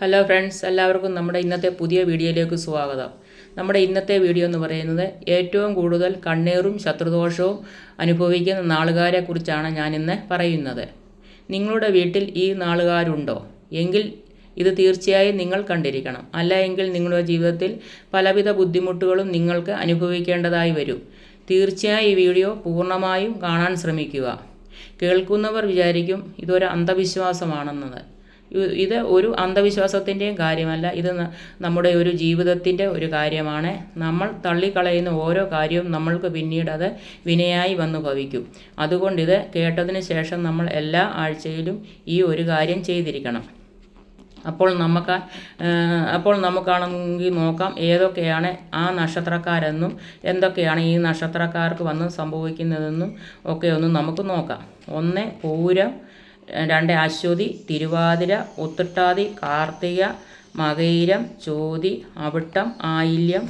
Hello friends എല്ലാവർക്കും നമ്മുടെ ഇന്നത്തെ പുതിയ വീഡിയോയിലേക്ക് സ്വാഗതം. നമ്മുടെ ഇന്നത്തെ വീഡിയോ എന്ന് പറയുന്നത് ഏറ്റവും കൂടുതൽ കണ്ണീറും ശത്രുദോഷവും അനുഭവിക്കുന്ന നാളുകാരെ കുറിച്ചാണ് ഞാൻ ഇന്ന് പറയുന്നത്. നിങ്ങളുടെ വീട്ടിൽ ഈ നാളുകാരുണ്ടോ? എങ്കിൽ ഇത് തീർച്ചയായും നിങ്ങൾ കണ്ടിരിക്കണം. അല്ല എങ്കിൽ നിങ്ങളുടെ ജീവിതത്തിൽ പലവിധ ബുദ്ധിമുട്ടുകളും നിങ്ങൾക്ക് അനുഭവിക്കേണ്ടതായി വരും. തീർച്ചയായും ഈ വീഡിയോ പൂർണമായും കാണാൻ ശ്രമിക്കുക. കേൾക്കുന്നവർ വിചാരിക്കും ഇതൊരു അന്ധവിശ്വാസമാണെന്നത്. ഇത് ഒരു അന്ധവിശ്വാസത്തിന്റെയും കാര്യമല്ല. ഇത് നമ്മുടെ ഒരു ജീവിതത്തിന്റെ ഒരു കാര്യമാണ്. നമ്മൾ തള്ളിക്കളയുന്ന ഓരോ കാര്യവും നമ്മൾക്ക് പിന്നീട് അത് വിനയായി വന്നു ഭവിക്കും. അതുകൊണ്ട് ഇത് കേട്ടതിന് ശേഷം നമ്മൾ എല്ലാ ആഴ്ചയിലും ഈ ഒരു കാര്യം ചെയ്തിരിക്കണം. അപ്പോൾ നമുക്ക് അപ്പോൾ നമുക്കാണെങ്കിൽ നോക്കാം ഏതൊക്കെയാണ് ആ നക്ഷത്രക്കാരെന്നും എന്തൊക്കെയാണ് ഈ നക്ഷത്രക്കാർക്ക് വന്ന് സംഭവിക്കുന്നതെന്നും ഒക്കെ ഒന്ന് നമുക്ക് നോക്കാം. ഒന്ന് പൂരം രണ്ട് അശ്വതി തിരുവാതിര ഉത്രട്ടാതി കാർത്തിക മകയിരം ചോതി അവിട്ടം ആയില്യം.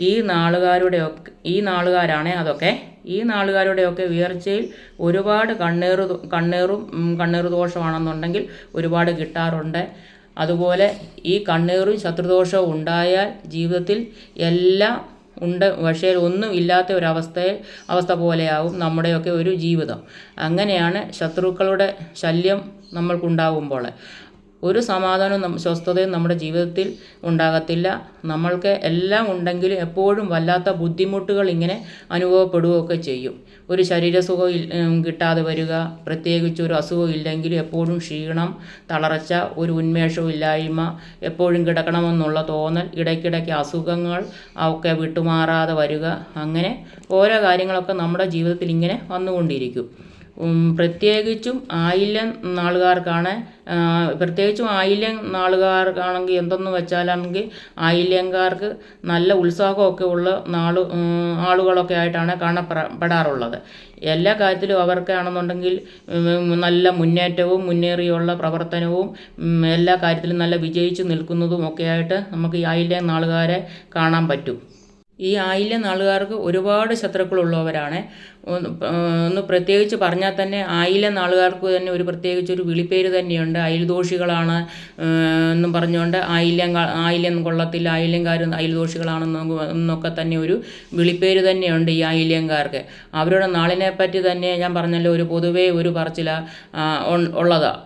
ഈ നാളുകാരുടെ ഒക്കെ ഈ നാളുകാരാണ് അതൊക്കെ. ഈ നാളുകാരുടെയൊക്കെ ഉയർച്ചയിൽ ഒരുപാട് കണ്ണീറും ഉം, കണ്ണീർ ദോഷമാണെന്നുണ്ടെങ്കിൽ ഒരുപാട് കിട്ടാറുണ്ട്. അതുപോലെ ഈ കണ്ണീറും ശത്രുദോഷവും ഉണ്ടായാൽ ജീവിതത്തിൽ എല്ലാം ഉണ്ട്. പക്ഷേ ഒന്നും ഇല്ലാത്ത ഒരവസ്ഥയെ അവസ്ഥ പോലെയാവും നമ്മുടെയൊക്കെ ഒരു ജീവിതം. അങ്ങനെയാണ് ശത്രുക്കളുടെ ശല്യം നമ്മൾക്കുണ്ടാകുമ്പോൾ ഒരു സമാധാനവും സ്വസ്ഥതയും നമ്മുടെ ജീവിതത്തിൽ ഉണ്ടാകത്തില്ല. നമ്മൾക്ക് എല്ലാം ഉണ്ടെങ്കിലും എപ്പോഴും വല്ലാത്ത ബുദ്ധിമുട്ടുകൾ ഇങ്ങനെ അനുഭവപ്പെടുകയൊക്കെ ചെയ്യും. ഒരു ശരീരസുഖം കിട്ടാതെ വരിക പ്രത്യേകിച്ച് ഒരു അസുഖം ഇല്ലെങ്കിൽ എപ്പോഴും ക്ഷീണം തളർച്ച ഒരു ഉന്മേഷവും ഇല്ലായ്മ എപ്പോഴും കിടക്കണമെന്നുള്ള തോന്നൽ ഇടയ്ക്കിടയ്ക്ക് അസുഖങ്ങൾ ഒക്കെ വിട്ടുമാറാതെ വരിക അങ്ങനെ ഓരോ കാര്യങ്ങളൊക്കെ നമ്മുടെ ജീവിതത്തിൽ ഇങ്ങനെ വന്നുകൊണ്ടിരിക്കും. പ്രത്യേകിച്ചും ആയില്യം നാളുകാർക്കാണ്. പ്രത്യേകിച്ചും ആയില്യം നാളുകാർക്കാണെങ്കിൽ എന്തെന്ന് വെച്ചാലാണെങ്കിൽ ആയില്യംകാർക്ക് നല്ല ഉത്സാഹമൊക്കെ ഉള്ള നാളു ആളുകളൊക്കെ ആയിട്ടാണ് കാണപ്പെടാറുള്ളത് എല്ലാ കാര്യത്തിലും അവർക്കാണെന്നുണ്ടെങ്കിൽ നല്ല മുന്നേറ്റവും മുന്നേറിയുള്ള പ്രവർത്തനവും എല്ലാ കാര്യത്തിലും നല്ല വിജയിച്ചു നിൽക്കുന്നതും ഒക്കെ ആയിട്ട് നമുക്ക് ഈ ആയില്യം നാളുകാരെ കാണാൻ പറ്റും. ഈ ആയില്യം നാളുകാർക്ക് ഒരുപാട് ശത്രുക്കളുള്ളവരാണ്. ഒന്ന് പ്രത്യേകിച്ച് പറഞ്ഞാൽ തന്നെ ആയില്യം നാളുകാർക്ക് തന്നെ ഒരു പ്രത്യേകിച്ച് ഒരു വിളിപ്പേര് തന്നെയുണ്ട്. അയൽദോഷികളാണ് എന്നും പറഞ്ഞുകൊണ്ട് ആയില്യം ആയില്യം കൊള്ളത്തിൽ ആയില്യംകാർ അയൽദോഷികളാണെന്ന് എന്നൊക്കെ തന്നെ ഒരു വിളിപ്പേര് തന്നെയുണ്ട് ഈ ആയില്യംകാർക്ക്. അവരുടെ നാളിനെപ്പറ്റി തന്നെ ഞാൻ പറഞ്ഞല്ലോ ഒരു പൊതുവേ ഒരു പറച്ചില ഉള്ളതാണ്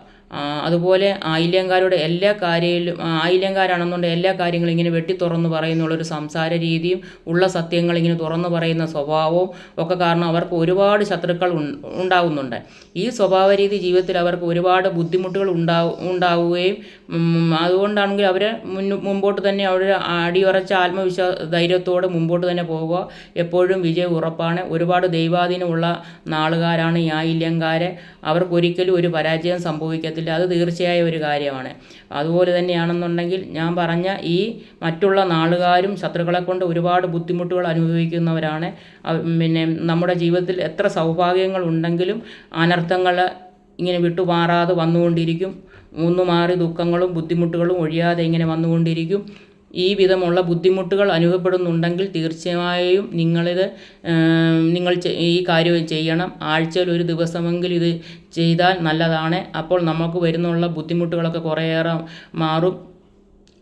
അതുപോലെ ആയില്യങ്കാരുടെ എല്ലാ കാര്യയിലും ആ, ആയില്യങ്കാരാണെന്നുണ്ടെങ്കിൽ എല്ലാ കാര്യങ്ങളും ഇങ്ങനെ വെട്ടി തുറന്ന് പറയുന്നുള്ളൊരു സംസാര രീതിയും ഉള്ള സത്യങ്ങൾ ഇങ്ങനെ തുറന്ന് പറയുന്ന സ്വഭാവവും ഒക്കെ കാരണം അവർക്ക് ഒരുപാട് ശത്രുക്കൾ ഉണ്ടാകുന്നുണ്ട് ഈ സ്വഭാവ രീതി ജീവിതത്തിൽ അവർക്ക് ഒരുപാട് ബുദ്ധിമുട്ടുകൾ ഉണ്ടാവും ഉണ്ടാവുകയും അതുകൊണ്ടാണെങ്കിൽ അവർ മുമ്പോട്ട് തന്നെ അവർ അടിയുറച്ച ആത്മവിശ്വാസ ധൈര്യത്തോടെ മുമ്പോട്ട് തന്നെ പോവുക എപ്പോഴും വിജയം ഉറപ്പാണ്. ഒരുപാട് ദൈവാധീനമുള്ള നാളുകാരാണ് ഈ ആയില്യങ്കാരെ. അവർക്കൊരിക്കലും ഒരു പരാജയം സംഭവിക്കത്തില്ല. അത് തീർച്ചയായ ഒരു കാര്യമാണ്. അതുപോലെ തന്നെയാണെന്നുണ്ടെങ്കിൽ ഞാൻ പറഞ്ഞ ഈ മറ്റുള്ള നാളുകാരും ശത്രുക്കളെ കൊണ്ട് ഒരുപാട് ബുദ്ധിമുട്ടുകൾ അനുഭവിക്കുന്നവരാണ്. പിന്നെ നമ്മുടെ ജീവിതത്തിൽ എത്ര സൗഭാഗ്യങ്ങൾ ഉണ്ടെങ്കിലും അനർത്ഥങ്ങൾ ഇങ്ങനെ വിട്ടുമാറാതെ വന്നുകൊണ്ടിരിക്കും. മൂന്നു മാറി ദുഃഖങ്ങളും ബുദ്ധിമുട്ടുകളും ഒഴിയാതെ ഇങ്ങനെ വന്നുകൊണ്ടിരിക്കും. ഈ വിധമുള്ള ബുദ്ധിമുട്ടുകൾ അനുഭവപ്പെടുന്നുണ്ടെങ്കിൽ തീർച്ചയായും നിങ്ങളിത് നിങ്ങൾ ഈ കാര്യം ചെയ്യണം. ആഴ്ചയിൽ ഒരു ദിവസമെങ്കിലും ഇത് ചെയ്താൽ നല്ലതാണ്. അപ്പോൾ നമുക്ക് വരുന്നുള്ള ബുദ്ധിമുട്ടുകളൊക്കെ കുറേയേറെ മാറും.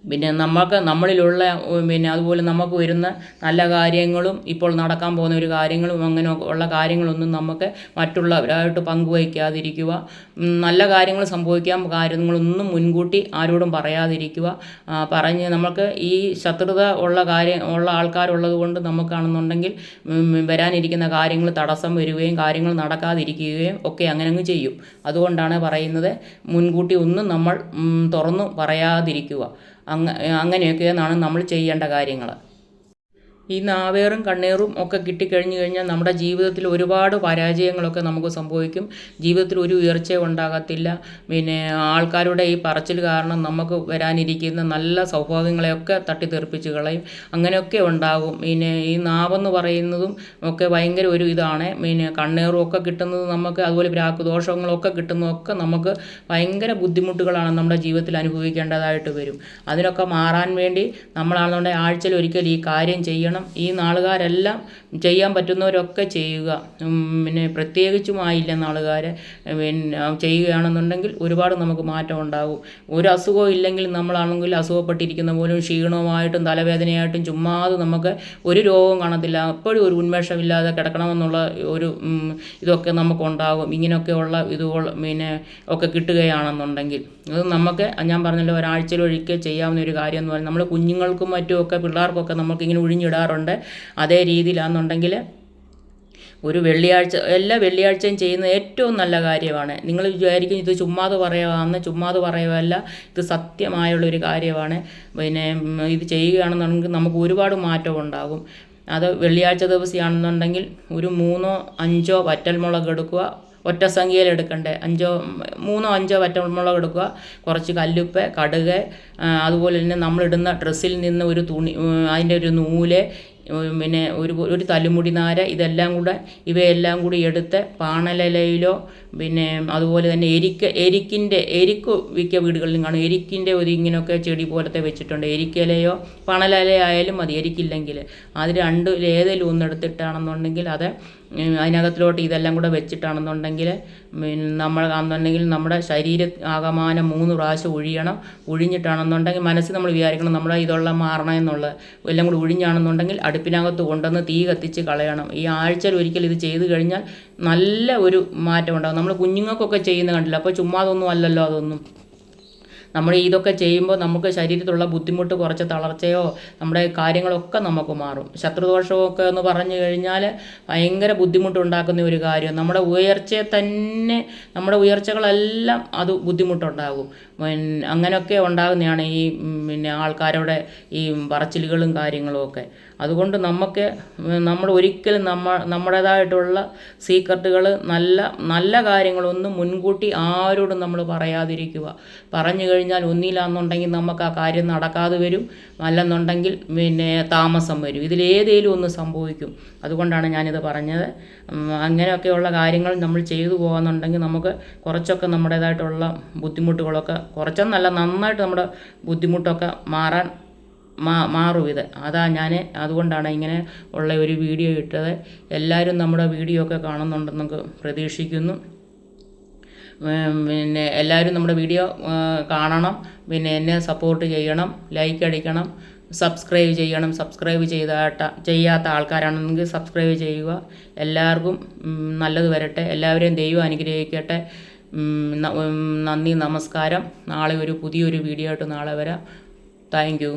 പിന്നെ നമുക്ക് നമ്മളിലുള്ള പിന്നെ അതുപോലെ നമുക്ക് വരുന്ന നല്ല കാര്യങ്ങളും ഇപ്പോൾ നടക്കാൻ പോകുന്ന ഒരു കാര്യങ്ങളും അങ്ങനെ ഉള്ള കാര്യങ്ങളൊന്നും നമുക്ക് മറ്റുള്ളവരായിട്ട് പങ്കുവയ്ക്കാതിരിക്കുക നല്ല കാര്യങ്ങൾ സംഭവിക്കാൻ കാര്യങ്ങളൊന്നും മുൻകൂട്ടി ആരോടും പറയാതിരിക്കുക പറഞ്ഞ് നമുക്ക് ഈ ശത്രുത ഉള്ള കാര്യം ഉള്ള ആൾക്കാരുള്ളത് കൊണ്ട് നമുക്കാണെന്നുണ്ടെങ്കിൽ വരാനിരിക്കുന്ന കാര്യങ്ങൾ തടസ്സം വരികയും കാര്യങ്ങൾ നടക്കാതിരിക്കുകയും ഒക്കെ അങ്ങനെ അങ്ങ് ചെയ്യും. അതുകൊണ്ടാണ് പറയുന്നത് മുൻകൂട്ടി ഒന്നും നമ്മൾ തുറന്നു പറയാതിരിക്കുക. അങ്ങനെയൊക്കെയാണ് നമ്മൾ ചെയ്യേണ്ട കാര്യങ്ങൾ. ഈ നാവേറും കണ്ണേറും ഒക്കെ കിട്ടിക്കഴിഞ്ഞു കഴിഞ്ഞാൽ നമ്മുടെ ജീവിതത്തിൽ ഒരുപാട് പരാജയങ്ങളൊക്കെ നമുക്ക് സംഭവിക്കും. ജീവിതത്തിൽ ഒരു ഉയർച്ച ഉണ്ടാകത്തില്ല. പിന്നെ ആൾക്കാരുടെ ഈ പറച്ചിൽ കാരണം നമുക്ക് വരാനിരിക്കുന്ന നല്ല സൗഭാഗ്യങ്ങളെയൊക്കെ തട്ടിത്തെറിപ്പിച്ച് കളയും. അങ്ങനെയൊക്കെ ഉണ്ടാകും. പിന്നെ ഈ നാവെന്ന് പറയുന്നതും ഒക്കെ ഭയങ്കര ഒരു ഇതാണ്. പിന്നെ കണ്ണേറും ഒക്കെ കിട്ടുന്നത് നമുക്ക് അതുപോലെ ദോഷങ്ങളൊക്കെ കിട്ടുന്നതൊക്കെ നമുക്ക് ഭയങ്കര ബുദ്ധിമുട്ടുകളാണ് നമ്മുടെ ജീവിതത്തിൽ അനുഭവിക്കേണ്ടതായിട്ട് വരും. അതിനൊക്കെ മാറാൻ വേണ്ടി നമ്മളാണെന്നുണ്ടെങ്കിൽ ആഴ്ചയിൽ ഒരിക്കൽ ഈ കാര്യം ചെയ്യണം. ചെയ്യണം ഈ നാളുകാരെല്ലാം ചെയ്യാൻ പറ്റുന്നവരൊക്കെ ചെയ്യുക. പിന്നെ പ്രത്യേകിച്ചും ആയില്ല നാളുകാരെ പിന്നെ ചെയ്യുകയാണെന്നുണ്ടെങ്കിൽ ഒരുപാട് നമുക്ക് മാറ്റം ഉണ്ടാകും. ഒരു അസുഖം ഇല്ലെങ്കിൽ നമ്മളാണെങ്കിൽ അസുഖപ്പെട്ടിരിക്കുന്ന പോലും ക്ഷീണവുമായിട്ടും തലവേദനയായിട്ടും ചുമ്മാതെ നമുക്ക് ഒരു രോഗവും കാണത്തില്ല. അപ്പോഴും ഒരു ഉന്മേഷമില്ലാതെ കിടക്കണമെന്നുള്ള ഒരു ഇതൊക്കെ നമുക്കുണ്ടാകും. ഇങ്ങനെയൊക്കെയുള്ള ഇതുകൾ പിന്നെ ഒക്കെ കിട്ടുകയാണെന്നുണ്ടെങ്കിൽ. അത് നമുക്ക് ഞാൻ പറഞ്ഞല്ലോ ഒരാഴ്ചയിലൊരിക്കൽ ചെയ്യാവുന്ന ഒരു കാര്യം എന്ന് പറഞ്ഞാൽ നമ്മൾ കുഞ്ഞുങ്ങൾക്കും മറ്റുമൊക്കെ പിള്ളേർക്കൊക്കെ നമുക്കിങ്ങനെ ഒഴിഞ്ഞിടാറുണ്ട് അതേ രീതിയിലാണെന്നുണ്ടെങ്കിൽ ഒരു വെള്ളിയാഴ്ച എല്ലാ വെള്ളിയാഴ്ചയും ചെയ്യുന്ന ഏറ്റവും നല്ല കാര്യമാണ്. നിങ്ങൾ വിചാരിക്കും ഇത് ചുമ്മാതെ പറയുകയാണെന്ന് ചുമ്മാതെ പറയുകയല്ല. ഇത് സത്യമായുള്ളൊരു കാര്യമാണ്. പിന്നെ ഇത് ചെയ്യുകയാണെന്നുണ്ടെങ്കിൽ നമുക്ക് ഒരുപാട് മാറ്റം ഉണ്ടാകും. അത് വെള്ളിയാഴ്ച ദിവസമാണെന്നുണ്ടെങ്കിൽ ഒരു മൂന്നോ അഞ്ചോ വറ്റൽമുളക് എടുക്കുക. ഒറ്റ സംഖ്യയിൽ എടുക്കണ്ടേ? അഞ്ചോ മൂന്നോ അഞ്ചോ വറ്റൽമുളക് എടുക്കുക. കുറച്ച് കല്ലുപ്പ് കടുക് അതുപോലെ തന്നെ നമ്മളിടുന്ന ഡ്രസ്സിൽ നിന്ന് ഒരു തുണി അതിന്റെ ഒരു നൂൽ പിന്നെ ഒരു ഒരു തലമുടി നാര ഇതെല്ലാം കൂടെ ഇവയെല്ലാം കൂടി എടുത്ത് പാണലിലയിലോ പിന്നെ അതുപോലെ തന്നെ എരിക്ക എരിക്കിന്റെ എരിക്ക് മിക്ക വീടുകളിലും കാണും. എരിക്കിന്റെ ഒരു ഇങ്ങനെയൊക്കെ ചെടി പോലത്തെ വെച്ചിട്ടുണ്ട്. എരിക്കലയോ പണലില ആയാലും മതി എരിക്കില്ലെങ്കിൽ. അത് രണ്ടിൽ ഏതെങ്കിലും ഒന്നെടുത്തിട്ടാണെന്നുണ്ടെങ്കിൽ അത് അതിനകത്തിലോട്ട് ഇതെല്ലാം കൂടെ വെച്ചിട്ടാണെന്നുണ്ടെങ്കിൽ നമ്മൾ ആണെന്നുണ്ടെങ്കിൽ നമ്മുടെ ശരീര ആകമാനം മൂന്ന് പ്രാവശ്യം ഒഴിയണം. ഒഴിഞ്ഞിട്ടാണെന്നുണ്ടെങ്കിൽ മനസ്സിൽ നമ്മൾ വിചാരിക്കണം നമ്മൾ ഇതുള്ള മാറണം എന്നുള്ളത്. എല്ലാം കൂടി ഒഴിഞ്ഞാണെന്നുണ്ടെങ്കിൽ അടുപ്പിനകത്ത് കൊണ്ടുവന്ന് തീ കത്തിച്ച് കളയണം. ഈ ആഴ്ചയിൽ ഒരിക്കൽ ഇത് ചെയ്ത് കഴിഞ്ഞാൽ നല്ല ഒരു മാറ്റം ഉണ്ടാകും നമ്മൾ കുഞ്ഞുങ്ങൾക്കൊക്കെ ചെയ്യുന്ന കണ്ടില്ല? അപ്പോൾ ചുമ്മാതൊന്നും അല്ലല്ലോ അതൊന്നും. നമ്മൾ ഇതൊക്കെ ചെയ്യുമ്പോൾ നമുക്ക് ശരീരത്തിലുള്ള ബുദ്ധിമുട്ട് കുറച്ച് തളർച്ചയോ നമ്മുടെ കാര്യങ്ങളൊക്കെ നമുക്ക് മാറും. ശത്രുദോഷമൊക്കെ എന്ന് പറഞ്ഞു കഴിഞ്ഞാൽ ഭയങ്കര ബുദ്ധിമുട്ടുണ്ടാക്കുന്ന ഒരു കാര്യം നമ്മുടെ ഉയർച്ചയെ തന്നെ നമ്മുടെ ഉയർച്ചകളെല്ലാം അത് ബുദ്ധിമുട്ടുണ്ടാകും. അങ്ങനെയൊക്കെ ഉണ്ടാകുന്നതാണ് ഈ പിന്നെ ആൾക്കാരുടെ ഈ പറച്ചിലുകളും കാര്യങ്ങളും ഒക്കെ. അതുകൊണ്ട് നമുക്ക് നമ്മൾ ഒരിക്കലും നമ്മ നമ്മുടേതായിട്ടുള്ള സീക്രട്ടുകൾ നല്ല നല്ല കാര്യങ്ങളൊന്നും മുൻകൂട്ടി ആരോടും നമ്മൾ പറയാതിരിക്കുക. പറഞ്ഞു കഴിഞ്ഞാൽ ഒന്നിലാന്നുണ്ടെങ്കിൽ നമുക്ക് ആ കാര്യം നടക്കാതെ വരും. അല്ലെന്നുണ്ടെങ്കിൽ പിന്നെ താമസം വരും. ഇതിലേതേലും ഒന്ന് സംഭവിക്കും. അതുകൊണ്ടാണ് ഞാനിത് പറഞ്ഞത്. അങ്ങനെയൊക്കെയുള്ള കാര്യങ്ങൾ നമ്മൾ ചെയ്തു പോകുന്നുണ്ടെങ്കിൽ നമുക്ക് കുറച്ചൊക്കെ നമ്മുടേതായിട്ടുള്ള ബുദ്ധിമുട്ടുകളൊക്കെ കുറച്ചെന്നല്ല നന്നായിട്ട് നമ്മുടെ ബുദ്ധിമുട്ടൊക്കെ മാറാൻ മാ മാറും ഇത്. അതാ ഞാൻ അതുകൊണ്ടാണ് ഇങ്ങനെ ഉള്ള ഒരു വീഡിയോ ഇട്ടത്. എല്ലാവരും നമ്മുടെ വീഡിയോ ഒക്കെ കാണുന്നുണ്ടെന്നൊക്കെ പ്രതീക്ഷിക്കുന്നു. പിന്നെ എല്ലാവരും നമ്മുടെ വീഡിയോ കാണണം. പിന്നെ എന്നെ സപ്പോർട്ട് ചെയ്യണം ലൈക്ക് അടിക്കണം സബ്സ്ക്രൈബ് ചെയ്യണം. സബ്സ്ക്രൈബ് ചെയ്താട്ട ചെയ്യാത്ത ആൾക്കാരാണെങ്കിൽ സബ്സ്ക്രൈബ് ചെയ്യുക. എല്ലാവർക്കും നല്ലത് വരട്ടെ. എല്ലാവരെയും ദൈവം അനുഗ്രഹിക്കട്ടെ. നന്ദി നമസ്കാരം. നാളെ ഒരു പുതിയൊരു വീഡിയോ ആയിട്ട് നാളെ വരാം. Thank you